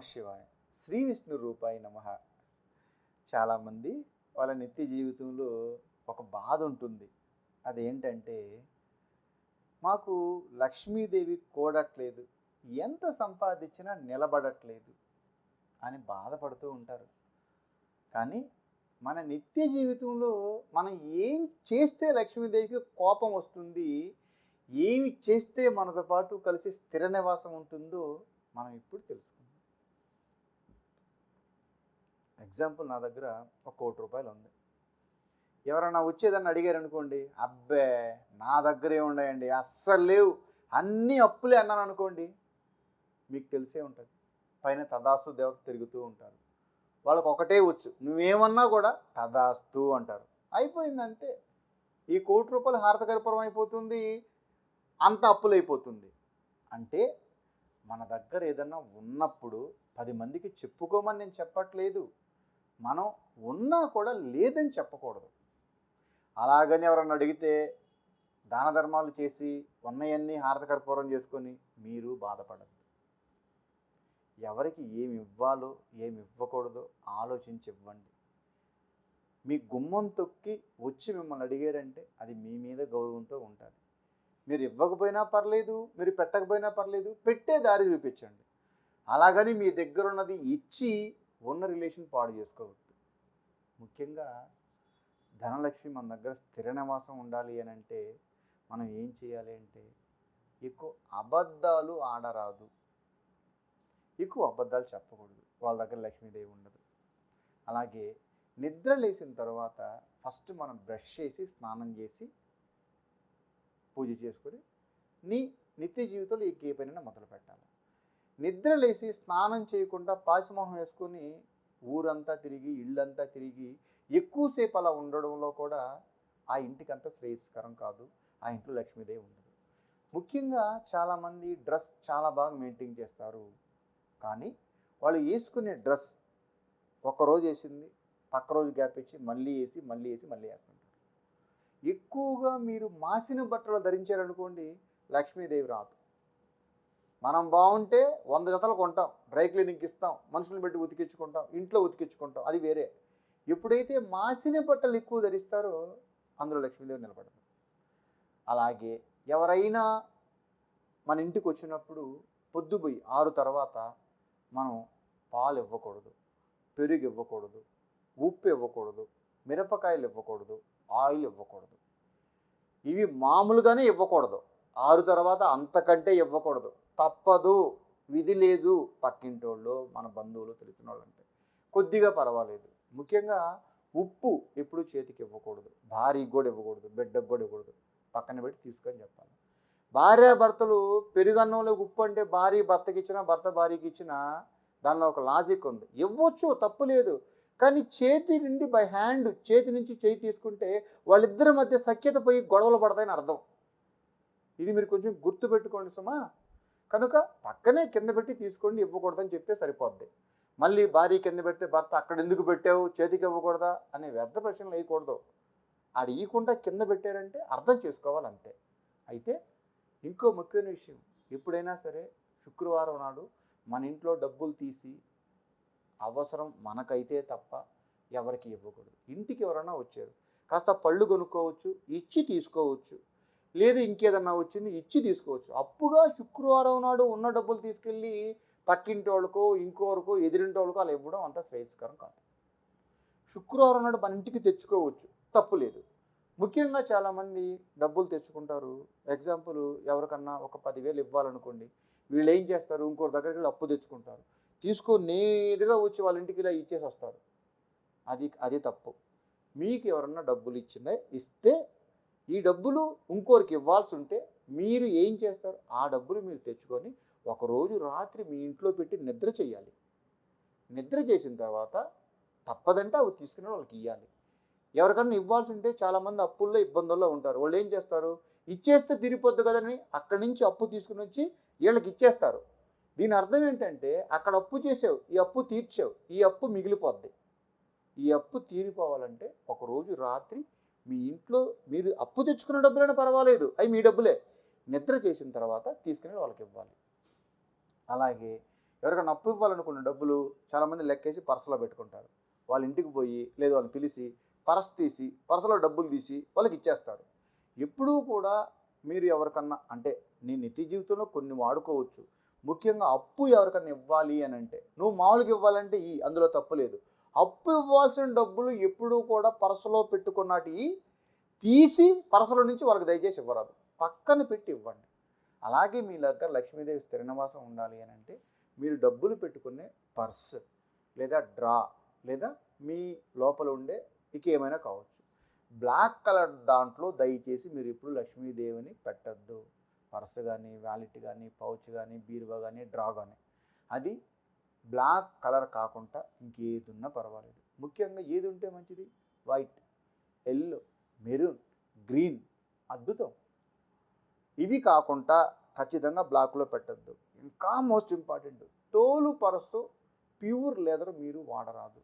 శివాయ శ్రీ విష్ణు రూపాయి నమ. చాలామంది వాళ్ళ నిత్య జీవితంలో ఒక బాధ ఉంటుంది. అదేంటంటే మాకు లక్ష్మీదేవి కూడట్లేదు. ఎంత సంపాదించినా నిలబడట్లేదు అని బాధపడుతూ ఉంటారు. కానీ మన నిత్య జీవితంలో మనం ఏం చేస్తే లక్ష్మీదేవికి కోపం వస్తుంది ఏమి చేస్తే మనతో పాటు కలిసి స్థిర నివాసం ఉంటుందో మనం ఇప్పుడు తెలుసుకుందాం. ఎగ్జాంపుల్ నా దగ్గర ఒక కోటి రూపాయలు ఉంది. ఎవరైనా వచ్చేదాన్ని అడిగారు అనుకోండి అబ్బే నా దగ్గరే ఉన్నాయండి అస్సలు లేవు. అన్నీ అప్పులే అన్నాను అనుకోండి మీకు తెలిసే ఉంటుంది. పైన తదాస్తు దేవత తిరుగుతూ ఉంటారు. వాళ్ళకు ఒకటే వచ్చు. నువ్వేమన్నా కూడా తదాస్తు అంటారు. అయిపోయింది అంతే ఈ కోటి రూపాయలు హారతకరపురం అయిపోతుంది అంత అప్పులైపోతుంది. అంటే మన దగ్గర ఏదన్నా ఉన్నప్పుడు పది మందికి చెప్పుకోమని నేను చెప్పట్లేదు. మనం ఉన్నా కూడా లేదని చెప్పకూడదు. అలాగని ఎవరన్నా అడిగితే దాన ధర్మాలు చేసి ఉన్నయన్నీ హారతకర్పూరం చేసుకొని మీరు బాధపడద్దు. ఎవరికి ఏమి ఇవ్వాలో ఏమి ఇవ్వకూడదో ఆలోచించి ఇవ్వండి మీ గుమ్మం తొక్కి వచ్చి మిమ్మల్ని అడిగారంటే అది మీ మీద గౌరవంతో ఉంటుంది. మీరు ఇవ్వకపోయినా పర్లేదు మీరు పెట్టకపోయినా పర్లేదు పెట్టే దారి చూపించండి. అలాగని మీ దగ్గర ఉన్నది ఇచ్చి ఉన్న రిలేషన్ పాడు చేసుకోవద్దు. ముఖ్యంగా ధనలక్ష్మి మన దగ్గర స్థిర నివాసం ఉండాలి అని అంటే మనం ఏం చేయాలి అంటే ఎక్కువ అబద్ధాలు ఆడరాదు. ఎక్కువ అబద్ధాలు చెప్పకూడదు. వాళ్ళ దగ్గర లక్ష్మీదేవి ఉండదు. అలాగే నిద్ర లేచిన తర్వాత ఫస్ట్ మనం బ్రష్ చేసి స్నానం చేసి పూజ చేసుకొని నీ నిత్య జీవితంలో ఈ ఏ పనైనా మొదలు పెట్టాలి నిద్ర లేచి స్నానం చేయకుండా పాశమోహం వేసుకొని ఊరంతా తిరిగి ఇళ్ళంతా తిరిగి ఎక్కువసేపు అలా ఉండడంలో కూడా ఆ ఇంటికి శ్రేయస్కరం కాదు. ఆ ఇంట్లో లక్ష్మీదేవి ఉండదు. ముఖ్యంగా చాలామంది డ్రెస్ చాలా బాగా మెయింటైన్ చేస్తారు. కానీ వాళ్ళు వేసుకునే డ్రెస్ ఒకరోజు వేసింది పక్క రోజు గ్యాప్ ఇచ్చి మళ్ళీ వేసి మళ్ళీ వేసి మళ్ళీ వేస్తుంటారు. ఎక్కువగా మీరు మాసిన బట్టలు ధరించారనుకోండి లక్ష్మీదేవి రాదు. మనం బాగుంటే వంద జతలు కొంటాం. డ్రై క్లీనింగ్కి ఇస్తాం. మనుషులను పెట్టి ఉతికించుకుంటాం. ఇంట్లో ఉతికించుకుంటాం. అది వేరే. ఎప్పుడైతే మాసిన బట్టలు ఎక్కువ ధరిస్తారో అందులో లక్ష్మీదేవి నిలబడదు. అలాగే ఎవరైనా మన ఇంటికి వచ్చినప్పుడు పొద్దుపోయి ఆరు తర్వాత మనం పాలు ఇవ్వకూడదు పెరుగు ఇవ్వకూడదు ఉప్పు ఇవ్వకూడదు మిరపకాయలు ఇవ్వకూడదు ఆయిల్ ఇవ్వకూడదు. ఇవి మామూలుగానే ఇవ్వకూడదు. ఆరు తర్వాత అంతకంటే ఇవ్వకూడదు. తప్పదు విధి లేదు పక్కింటోళ్ళు మన బంధువులు తెలిసిన వాళ్ళు అంటే కొద్దిగా పర్వాలేదు. ముఖ్యంగా ఉప్పు ఎప్పుడు చేతికి ఇవ్వకూడదు. భార్యకి కూడా ఇవ్వకూడదు. బిడ్డకు కూడా ఇవ్వకూడదు. పక్కన పెట్టి తీసుకొని చెప్పాలి. భార్య భర్తలు పెరుగన్నంలో ఉప్పు అంటే భార్య భర్తకి ఇచ్చినా భర్త భార్యకి ఇచ్చినా దానిలో ఒక లాజిక్ ఉంది. ఇవ్వచ్చు తప్పు లేదు. కానీ చేతి నుండి బై హ్యాండ్ చేతి నుంచి చేయి తీసుకుంటే వాళ్ళిద్దరి మధ్య సఖ్యత పోయి గొడవలు పడతాయని అర్థం. ఇది మీరు కొంచెం గుర్తుపెట్టుకోండి సుమా. కనుక పక్కనే కింద పెట్టి తీసుకోండి ఇవ్వకూడదని చెప్తే సరిపోద్ది. మళ్ళీ భార్య కింద పెడితే భర్త అక్కడ ఎందుకు పెట్టావు చేతికి ఇవ్వకూడదా అనే వ్యర్థ ప్రశ్నలు వేయకూడదు. ఆడ ఇవ్వకుండా కింద పెట్టారంటే అర్థం చేసుకోవాలి అంతే అయితే ఇంకో ముఖ్యమైన విషయం ఎప్పుడైనా సరే శుక్రవారం నాడు మన ఇంట్లో డబ్బులు తీసి అవసరం మనకైతే తప్ప ఎవరికి ఇవ్వకూడదు. ఇంటికి ఎవరైనా వచ్చారు కాస్త పళ్ళు కొనుక్కోవచ్చు ఇచ్చి తీసుకోవచ్చు. లేదు ఇంకేదన్నా వచ్చింది ఇచ్చి తీసుకోవచ్చు. అప్పుగా శుక్రవారం నాడు ఉన్న డబ్బులు తీసుకెళ్ళి పక్కింటి వాళ్ళకో ఇంకోరికో ఎదిరింటి వాళ్ళకో అలా ఇవ్వడం అంత శ్రేయస్కరం కాదు. శుక్రవారం నాడు మన ఇంటికి తెచ్చుకోవచ్చు. తప్పు లేదు. ముఖ్యంగా చాలామంది డబ్బులు తెచ్చుకుంటారు. ఎగ్జాంపుల్ ఎవరికన్నా ఒక పదివేలు ఇవ్వాలనుకోండి వీళ్ళు ఏం చేస్తారు? ఇంకోరి దగ్గరికి వెళ్ళి అప్పు తెచ్చుకుంటారు. తీసుకొని నేరుగా వచ్చి వాళ్ళ ఇంటికి ఇలా ఇచ్చేసి వస్తారు. అది అది తప్పు. మీకు ఎవరన్నా డబ్బులు ఇచ్చిందే ఇస్తే ఈ డబ్బులు ఇంకోరికి ఇవ్వాల్సి ఉంటే మీరు ఏం చేస్తారు? ఆ డబ్బులు మీరు తెచ్చుకొని ఒకరోజు రాత్రి మీ ఇంట్లో పెట్టి నిద్ర చేయాలి. నిద్ర చేసిన తర్వాత తప్పదంటే అవి తీసుకుని వాళ్ళకి ఇవ్వాలి ఎవరికన్నా ఇవ్వాల్సి ఉంటే చాలామంది అప్పుల్లో ఇబ్బందుల్లో ఉంటారు. వాళ్ళు ఏం చేస్తారు? ఇచ్చేస్తే తిరిగిపోద్దు కదని అక్కడి నుంచి అప్పు తీసుకుని వచ్చి వీళ్ళకి ఇచ్చేస్తారు. దీని అర్థం ఏంటంటే అక్కడ అప్పు చేసావు ఈ అప్పు తీర్చావు ఈ అప్పు మిగిలిపోద్ది. ఈ అప్పు తీరిపోవాలంటే ఒకరోజు రాత్రి మీ ఇంట్లో మీరు అప్పు తెచ్చుకున్న డబ్బులైనా పర్వాలేదు. అవి మీ డబ్బులే. నిద్ర చేసిన తర్వాత తీసుకుని వాళ్ళకి ఇవ్వాలి. అలాగే ఎవరికైనా అప్పు ఇవ్వాలనుకున్న డబ్బులు చాలామంది లెక్కేసి పర్సులో పెట్టుకుంటారు. వాళ్ళ ఇంటికి పోయి లేదా వాళ్ళని పిలిచి పర్స్ తీసి పర్సలో డబ్బులు తీసి వాళ్ళకి ఇచ్చేస్తారు. ఎప్పుడూ కూడా మీరు ఎవరికన్నా అంటే నీ నిత్య జీవితంలో కొన్ని వాడుకోవచ్చు. ముఖ్యంగా అప్పు ఎవరికన్నా ఇవ్వాలి అని అంటే నువ్వు మామూలుగా ఇవ్వాలంటే ఈ అందులో తప్పు లేదు. అప్పు ఇవ్వాల్సిన డబ్బులు ఎప్పుడూ కూడా పరసలో పెట్టుకున్నటి తీసి పరసలో నుంచి వాళ్ళకి దయచేసి ఇవ్వరాదు. పక్కన పెట్టి ఇవ్వండి. అలాగే మీ దగ్గర లక్ష్మీదేవి స్థిరనివాసం ఉండాలి అని అంటే మీరు డబ్బులు పెట్టుకునే పర్స్ లేదా డ్రా లేదా మీ లోపల ఉండే ఇక ఏమైనా కావచ్చు. బ్లాక్ కలర్ దాంట్లో దయచేసి మీరు ఇప్పుడు లక్ష్మీదేవిని పెట్టద్దు. పర్స్ కానీ వ్యాలెట్ కానీ పౌచ్ కానీ బీరువా కానీ డ్రా కానీ అది బ్లాక్ కలర్ కాకుండా ఇంకేది ఉన్నా పర్వాలేదు. ముఖ్యంగా ఏది ఉంటే మంచిది? వైట్ ఎల్లో మెరూన్ గ్రీన్ అద్భుతం. ఇవి కాకుండా ఖచ్చితంగా బ్లాక్లో పెట్టద్దు. ఇంకా మోస్ట్ ఇంపార్టెంట్ తోలు పరసు ప్యూర్ లెదర్ మీరు వాడరాదు.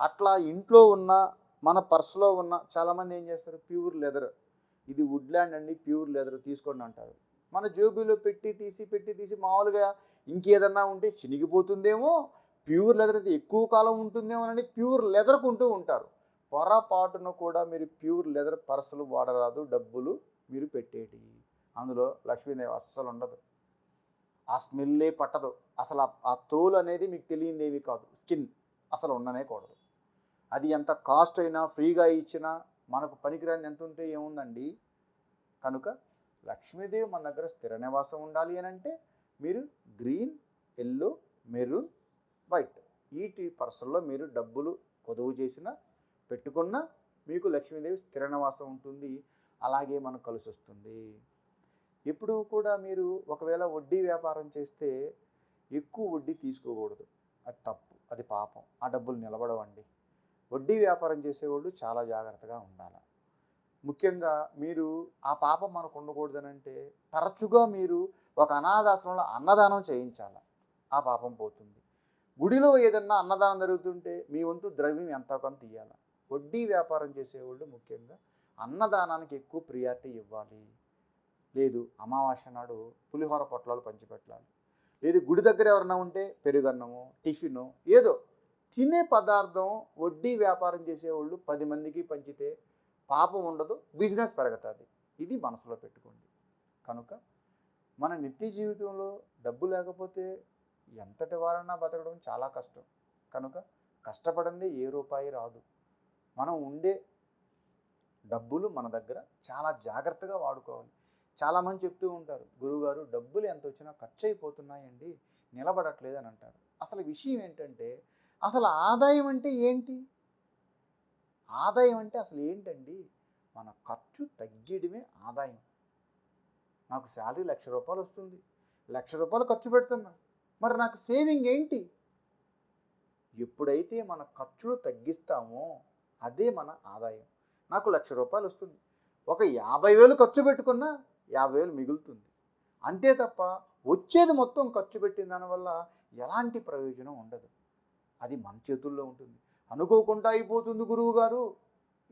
అట్లా ఇంట్లో ఉన్న మన పర్సులో ఉన్న చాలామంది ఏం చేస్తారు? Pure leather. ఇది వుడ్లాండ్ అండి ప్యూర్ లెదర్ తీసుకోండి అంటారు. మన జేబులో పెట్టి తీసి పెట్టి తీసి మామూలుగా ఇంకేదన్నా ఉంటే చినిగిపోతుందేమో ప్యూర్ లెదర్ అయితే ఎక్కువ కాలం ఉంటుందేమో అని ప్యూర్ లెదర్ కొంటూ ఉంటారు. పొరపాటున కూడా మీరు ప్యూర్ లెదర్ పర్సులు వాడరాదు డబ్బులు మీరు పెట్టేటి. అందులో లక్ష్మీదేవి అస్సలు ఉండదు. ఆ స్మెల్లే పట్టదు. అసలు ఆ- తోలు అనేది మీకు తెలియదేవి కాదు. స్కిన్ అసలు ఉండనే కూడదు. అది ఎంత కాస్ట్ అయినా ఫ్రీగా ఇచ్చినా మనకు పనికిరాని ఎంత ఉంటే ఏముందండి? కనుక లక్ష్మీదేవి మన దగ్గర స్థిర నివాసం ఉండాలి అని అంటే మీరు గ్రీన్ ఎల్లో మెరూన్ వైట్ ఈటి పర్సల్లో మీరు డబ్బులు కొదువు చేసిన పెట్టుకున్న మీకు లక్ష్మీదేవి స్థిర నివాసం ఉంటుంది. అలాగే మనకు కలిసి వస్తుంది. ఎప్పుడు కూడా మీరు ఒకవేళ వడ్డీ వ్యాపారం చేస్తే ఎక్కువ వడ్డీ తీసుకోకూడదు. అది తప్పు అది పాపం. ఆ డబ్బులు నిలబడవండి. వడ్డీ వ్యాపారం చేసేవాళ్ళు చాలా జాగ్రత్తగా ఉండాలి. ముఖ్యంగా మీరు ఆ పాపం మనకు ఉండకూడదనంటే తరచుగా మీరు ఒక అనాథాశ్రమంలో అన్నదానం చేయించాలి. ఆ పాపం పోతుంది. గుడిలో ఏదన్నా అన్నదానం జరుగుతుంటే మీ వంతు ద్రవ్యం ఎంతో కొంత ఇవ్వాలి వడ్డీ వ్యాపారం చేసేవాళ్ళు ముఖ్యంగా అన్నదానానికి ఎక్కువ ప్రియారిటీ ఇవ్వాలి. లేదు అమావాస్య నాడు పులిహోర పొట్లాలు పంచిపెట్టాలి. లేదు గుడి దగ్గర ఎవరన్నా ఉంటే పెరుగన్నము టిఫిను ఏదో తినే పదార్థం వడ్డీ వ్యాపారం చేసేవాళ్ళు పది మందికి పంచితే పాపం ఉండదు బిజినెస్ పెరుగుతుంది. ఇది మనసులో పెట్టుకోండి. కనుక మన నిత్య జీవితంలో డబ్బు లేకపోతే ఎంతటి వారన్నా బతకడం చాలా కష్టం. కనుక కష్టపడింది ఏ రూపాయి రాదు. మనం ఉండే డబ్బులు మన దగ్గర చాలా జాగ్రత్తగా వాడుకోవాలి. చాలామంది చెప్తూ ఉంటారు గురువుగారు డబ్బులు ఎంత వచ్చినా ఖర్చు అయిపోతున్నాయండి నిలబడట్లేదు అని అంటారు అసలు విషయం ఏంటంటే అసలు ఆదాయం అంటే ఏంటి? ఆదాయం అంటే అసలు ఏంటండి? మన ఖర్చు తగ్గడమే ఆదాయం. నాకు శాలరీ లక్ష రూపాయలు వస్తుంది. లక్ష రూపాయలు ఖర్చు పెడుతున్నా. మరి నాకు సేవింగ్ ఏంటి? ఎప్పుడైతే మన ఖర్చులు తగ్గిస్తామో అదే మన ఆదాయం. నాకు లక్ష రూపాయలు వస్తుంది. ఒక యాభై వేలు ఖర్చు పెట్టుకున్నా యాభై వేలు మిగులుతుంది. అంతే తప్ప వచ్చేది మొత్తం ఖర్చు పెట్టిన దానివల్ల ఎలాంటి ప్రయోజనం ఉండదు. అది మన చేతుల్లో ఉంటుంది. అనుకోకుండా అయిపోతుంది గురువు గారు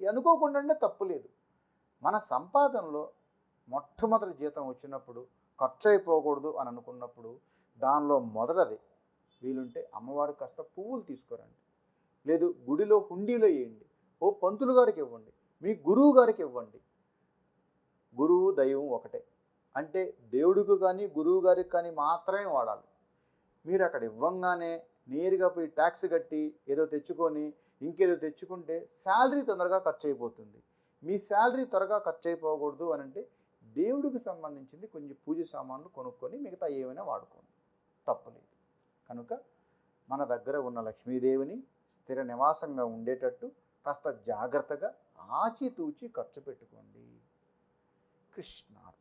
అనుకోకుండా అంటే తప్పులేదు. మన సంపాదనలో మొట్టమొదటి జీతం వచ్చినప్పుడు ఖర్చు అయిపోకూడదు అని అనుకున్నప్పుడు దానిలో మొదటది వీలుంటే అమ్మవారు కాస్త పువ్వులు తీసుకురండి. లేదు గుడిలో హుండీలో వేయండి. ఓ పంతులు గారికి ఇవ్వండి. మీ గురువు గారికి ఇవ్వండి. గురువు దైవం ఒకటే. అంటే దేవుడికి కానీ గురువు గారికి కానీ మాత్రమే వాడాలి. మీరు అక్కడ ఇవ్వంగానే నేరుగా పోయి ట్యాక్స్ కట్టి ఏదో తెచ్చుకొని ఇంకేదో తెచ్చుకుంటే శాలరీ తొందరగా ఖర్చు అయిపోతుంది. మీ శాలరీ త్వరగా ఖర్చు అయిపోకూడదు అని అంటే దేవుడికి సంబంధించింది కొంచెం పూజ సామాన్లు కొనుక్కొని మిగతా ఏమైనా వాడుకోండి. తప్పులేదు. కనుక మన దగ్గర ఉన్న లక్ష్మీదేవిని స్థిర నివాసంగా ఉండేటట్టు కాస్త జాగ్రత్తగా ఆచితూచి ఖర్చు పెట్టుకోండి. కృష్ణార్